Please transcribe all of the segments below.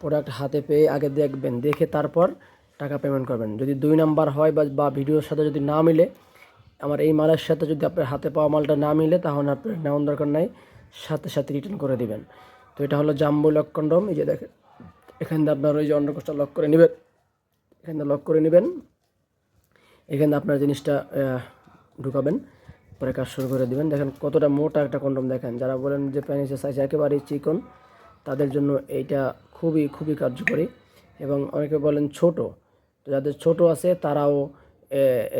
Product হাতে পেয়ে আগে দেখবেন, দেখে তারপর টাকা পেমেন্ট করবেন। যদি দুই নাম্বার হয় বা বা ভিডিওর সাথে যদি না মিলে, আমার এই মালের সাথে যদি আপনার হাতে পাওয়া মালটা না মিলে, তাহলে আপনার নেওয়ার দরকার নাই, সাথে সাথে রিটার্ন করে দিবেন। তো এটা হলো জাম্বু লক কন্ডম এই যে দেখেন, এখান থেকে আপনার ওই যে অন্ডকোষটা লক করে নেবেন, এখান থেকে লক করে নেবেন, এখানে আপনার জিনিসটা ঢুকাবেন, পরে কাজ শুরু করে দেবেন। দেখেন কতটা মোটা একটা কন্ডম দেখেন, যারা বলেন যে প্যানিসের সাইজ একেবারেই চিকন, তাদের জন্য এইটা খুবই খুবই কার্যকরী এবং অনেকে বলেন ছোট। তো যাদের ছোট আছে, তারাও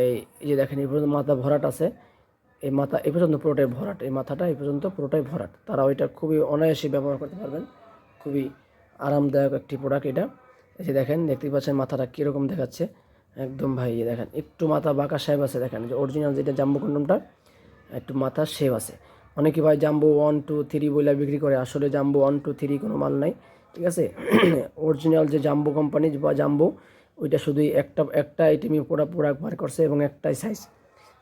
এই যে দেখেন, এই পর্যন্ত মাথা ভরাট আছে। এই মাথা, এই পর্যন্ত পুরোটাই ভরাট। এই মাথাটা এই পর্যন্ত পুরোটাই ভরাট। তারা ওইটা খুবই অনায়াসে ব্যবহার করতে পারবেন। খুবই আরামদায়ক একটি প্রোডাক্ট এটা। যে দেখেন, দেখতেই পাচ্ছেন মাথাটা কীরকম দেখাচ্ছে। একদম ভাই দেখেন, একটু মাথা বাঁকা শেপ আছে, দেখেন যে অরিজিনাল যেটা জাম্বু কন্ডমটা একটু মাথা শেপ আছে। অনেকে ভাই জাম্বু ওয়ান টু থ্রি বইলা বিক্রি করে, আসলে জাম্বু ওয়ান টু থ্রি কোনো মাল নাই। ঠিক আছে? অরিজিনাল যে জাম্বো কোম্পানি বা জাম্বু ওইটা শুধুই একটা একটা আইটেমই পুরো প্রোডাক্ট বার করছে এবং একটাই সাইজ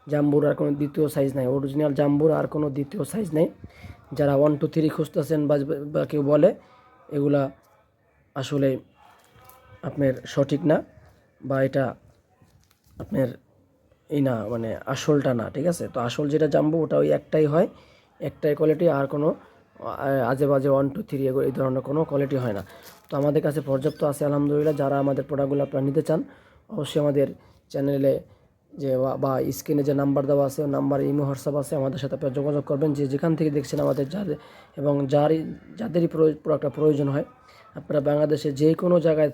জাম্বুর আর কোনো দ্বিতীয় সাইজ নাই। অরিজিনাল জাম্বুর আর কোনো দ্বিতীয় সাইজ নেই। যারা ওয়ান টু থ্রি খুঁজতেছেন বা কেউ বলে, এগুলা আসলে আপনার সঠিক না বা এটা আপনার এই না মানে আসলটা না, ঠিক আছে? তো আসল যেটা জাম্বু ওটা ওই একটাই হয়। একটাই কোয়ালিটি আর কোনো আজে বাজে ওয়ান টু থ্রি এই ধরনের কোনো কোয়ালিটি হয় না। তো আমাদের কাছে পর্যাপ্ত আছে, আলহামদুলিল্লাহ। যারা আমাদের প্রোডাক্টগুলো আপনারা নিতে চান, অবশ্যই আমাদের চ্যানেলে যে বা- স্ক্রিনে যে নাম্বার দেওয়া আছে নাম্বার ইমো হোয়াটসঅ্যাপ আছে, আমাদের সাথে আপনারা যোগাযোগ করবেন। যে যেখান থেকে দেখছেন আমাদের যাদের এবং যারই, যাদেরই প্রোডাক্টটা প্রয়োজন হয়, আপনারা বাংলাদেশে যে কোনো জায়গায়